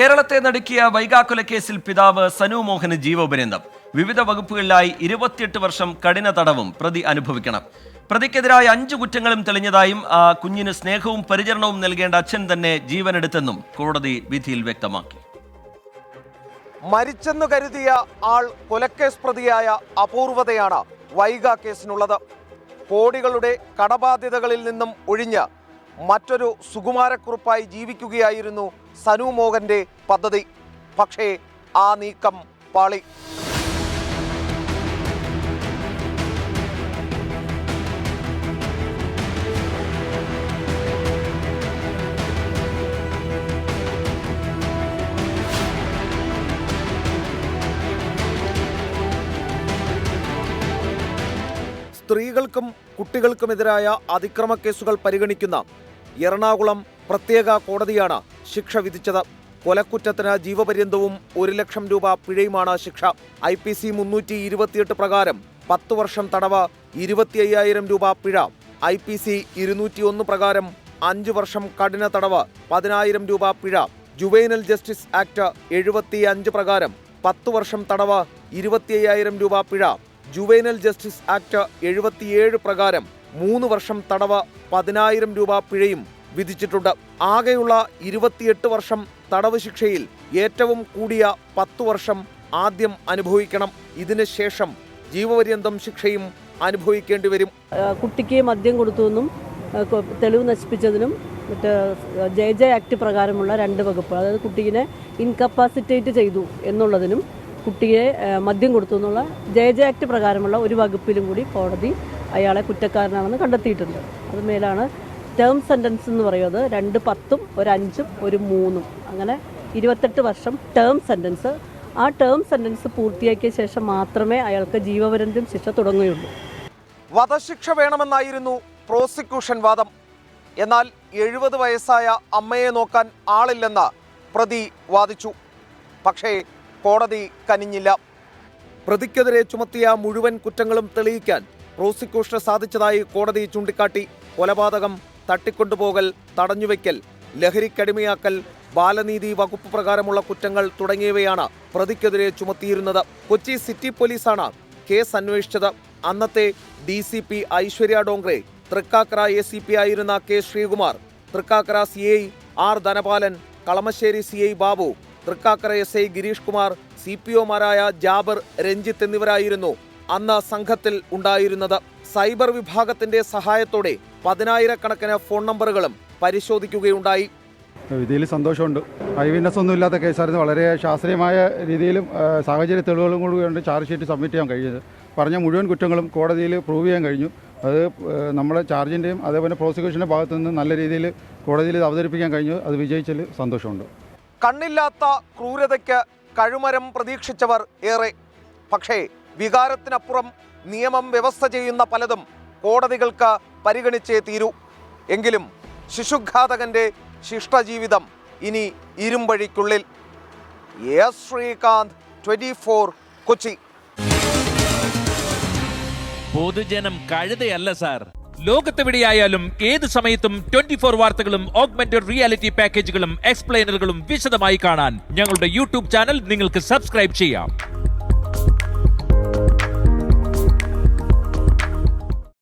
കേരളത്തെ നടുക്കിയ വൈകാക്കുല കേസിൽ പിതാവ് സനു മോഹന് ജീവപര്യന്തം വിവിധ വകുപ്പുകളിലായി ഇരുപത്തിയെട്ട് വർഷം കഠിന തടവും പ്രതി അനുഭവിക്കണം. പ്രതിക്കെതിരായ അഞ്ചു കുറ്റങ്ങളും തെളിഞ്ഞതായും കുഞ്ഞിന് സ്നേഹവും പരിചരണവും നൽകേണ്ട അച്ഛൻ തന്നെ ജീവനെടുത്തെന്നും കോടതി വിധിയിൽ വ്യക്തമാക്കി. മരിച്ചെന്ന് കരുതിയ ആൾ കൊലക്കേസ് പ്രതിയായ അപൂർവതയാണ് വൈഗ കേസിനുള്ളത്. കോടികളുടെ കടബാധ്യതകളിൽ നിന്നും ഒഴിഞ്ഞ് മറ്റൊരു സുകുമാരക്കുറിപ്പായി ജീവിക്കുകയായിരുന്നു സനു മോഹന്റെ പദ്ധതി. പക്ഷേ ആ നീക്കം പാളി. സ്ത്രീകൾക്കും കുട്ടികൾക്കുമെതിരായ അതിക്രമ കേസുകൾ പരിഗണിക്കുന്ന എറണാകുളം പ്രത്യേക കോടതിയാണ് ശിക്ഷ വിധിച്ചത്. കൊലക്കുറ്റത്തിന് ജീവപര്യന്തവും ഒരു ലക്ഷം രൂപ പിഴയുമാണ് ശിക്ഷ. ഐ പി സി മുന്നൂറ്റി ഇരുപത്തിയെട്ട് പ്രകാരം പത്ത് വർഷം തടവ് ഇരുപത്തി അയ്യായിരം രൂപ പിഴ. ഐ പി സി ഇരുന്നൂറ്റി ഒന്ന് പ്രകാരം അഞ്ച് വർഷം കഠിന തടവ് പതിനായിരം രൂപ പിഴ. ജുവൈനൽ ജസ്റ്റിസ് ആക്ട് എഴുപത്തി അഞ്ച് പ്രകാരം പത്ത് വർഷം തടവ് ഇരുപത്തി അയ്യായിരം രൂപ പിഴ. ജുവൈനൽ ജസ്റ്റിസ് ആക്ട് എഴുപത്തിയേഴ് പ്രകാരം മൂന്ന് വർഷം തടവ് പതിനായിരം രൂപ പിഴയും വിധിച്ചിട്ടുണ്ട്. ആകെയുള്ള ഇരുപത്തിയെട്ട് വർഷം തടവ് ശിക്ഷയിൽ ഏറ്റവും കൂടിയ പത്തു വർഷം ആദ്യം അനുഭവിക്കണം. ഇതിനുശേഷം ജീവപര്യന്തം ശിക്ഷയും അനുഭവിക്കേണ്ടി വരും. കുട്ടിക്ക് മദ്യം കൊടുത്തുവെന്നും തെളിവ് നശിപ്പിച്ചതിനും മറ്റേ ജെ ജെ ആക്ട് പ്രകാരമുള്ള രണ്ട് വകുപ്പ് അതായത് കുട്ടീനെ ഇൻകപ്പാസിറ്റേറ്റ് ചെയ്തു എന്നുള്ളതിനും കുട്ടിയെ മദ്യം കൊടുത്തു എന്നുള്ള ജെ ജെ ആക്ട് പ്രകാരമുള്ള ഒരു വകുപ്പിലും കൂടി കോടതി അയാളെ കുറ്റക്കാരനാണെന്ന് കണ്ടെത്തിയിട്ടുണ്ട്. അതുമേലാണ് ടേം സെന്റൻസ് എന്ന് പറയുന്നത് രണ്ട് പത്തും ഒരു അഞ്ചും ഒരു മൂന്നും. അങ്ങനെ ഇരുപത്തെട്ട് വർഷം ടേം സെന്റൻസ് ആ ടേം സെന്റൻസ് പൂർത്തിയാക്കിയ ശേഷം മാത്രമേ അയാൾക്ക് ജീവപര്യന്തം ശിക്ഷ തുടങ്ങുകയുള്ളൂ. വധശിക്ഷ വേണമെന്നായിരുന്നു പ്രോസിക്യൂഷൻ വാദം. എന്നാൽ എഴുപത് വയസ്സായ അമ്മയെ നോക്കാൻ ആളില്ലെന്ന് പ്രതി വാദിച്ചു. പക്ഷേ കോടതി കനിഞ്ഞില്ല. പ്രതിക്കെതിരെ ചുമത്തിയ മുഴുവൻ കുറ്റങ്ങളും തെളിയിക്കാൻ പ്രോസിക്യൂഷന് സാധിച്ചതായി കോടതി ചൂണ്ടിക്കാട്ടി. കൊലപാതകം തട്ടിക്കൊണ്ടുപോകൽ തടഞ്ഞുവെക്കൽ ലഹരിക്കടിമയാക്കൽ ബാലനീതി വകുപ്പ് പ്രകാരമുള്ള കുറ്റങ്ങൾ തുടങ്ങിയവയാണ് പ്രതിക്കെതിരെ ചുമത്തിയിരുന്നത്. കൊച്ചി സിറ്റി പോലീസാണ് കേസ് അന്വേഷിച്ചത്. അന്നത്തെ D C P Aishwarya Dongre Thrikkakara A C P ആയിരുന്ന K Sreekumar Thrikkakara C I R Dhanapalan Kalamassery C I Babu Thrikkakara S I Girish Kumar C P ഒമാരായ Jabar Ranjith എന്നിവരായിരുന്നു അന്ന് സംഘത്തിൽ ഉണ്ടായിരുന്നത് സൈബർ വിഭാഗത്തിന്റെ സഹായത്തോടെ പതിനായിരക്കണക്കിന് ഫോൺ നമ്പറുകളും പരിശോധിക്കുകയുണ്ടായി. വിധിയിൽ സന്തോഷമുണ്ട്. ഐ വിറ്റ്നസ് ഒന്നും ഇല്ലാത്ത കേസായിരുന്നു. വളരെ ശാസ്ത്രീയമായ രീതിയിലും സാഹചര്യ തെളിവുകളും കൂടി കൊണ്ട് ചാർജ് ഷീറ്റ് സബ്മിറ്റ് ചെയ്യാൻ കഴിഞ്ഞത്. പറഞ്ഞ മുഴുവൻ കുറ്റങ്ങളും കോടതിയിൽ പ്രൂവ് ചെയ്യാൻ കഴിഞ്ഞു. അത് നമ്മളെ ചാർജിന്റെയും അതേപോലെ പ്രോസിക്യൂഷന്റെ ഭാഗത്തു നിന്ന് നല്ല രീതിയിൽ കോടതിയിൽ ഇത് അവതരിപ്പിക്കാൻ കഴിഞ്ഞു. അത് വിജയിച്ചതിൽ സന്തോഷമുണ്ട്. കണ്ണില്ലാത്ത ക്രൂരതയ്ക്ക് കഴുമരം പ്രതീക്ഷിച്ചവർ ഏറെ. പക്ഷേ വികാരത്തിനപ്പുറം നിയമം വ്യവസ്ഥ ചെയ്യുന്ന പലതും കോടതികൾക്ക് പരിഗണിച്ചേ തീരൂ. എങ്കിലും ശിശുഘാതകന്റെ ശിഷ്ടജീവിതം ഇനി ഇരുമ്പഴിക്കുള്ളിൽ. S Sreekanth twenty four Kochi. പൊതുജനം കഴുതയല്ല സാർ. ലോകത്തെവിടെയായാലും ഏത് സമയത്തും ട്വന്റി ഫോർ വാർത്തകളും ഓഗ്മെന്റഡ് റിയാലിറ്റി പാക്കേജുകളും എക്സ്പ്ലെയിനറുകളും വിശദമായി കാണാൻ ഞങ്ങളുടെ യൂട്യൂബ് ചാനൽ നിങ്ങൾക്ക് സബ്സ്ക്രൈബ് ചെയ്യാം.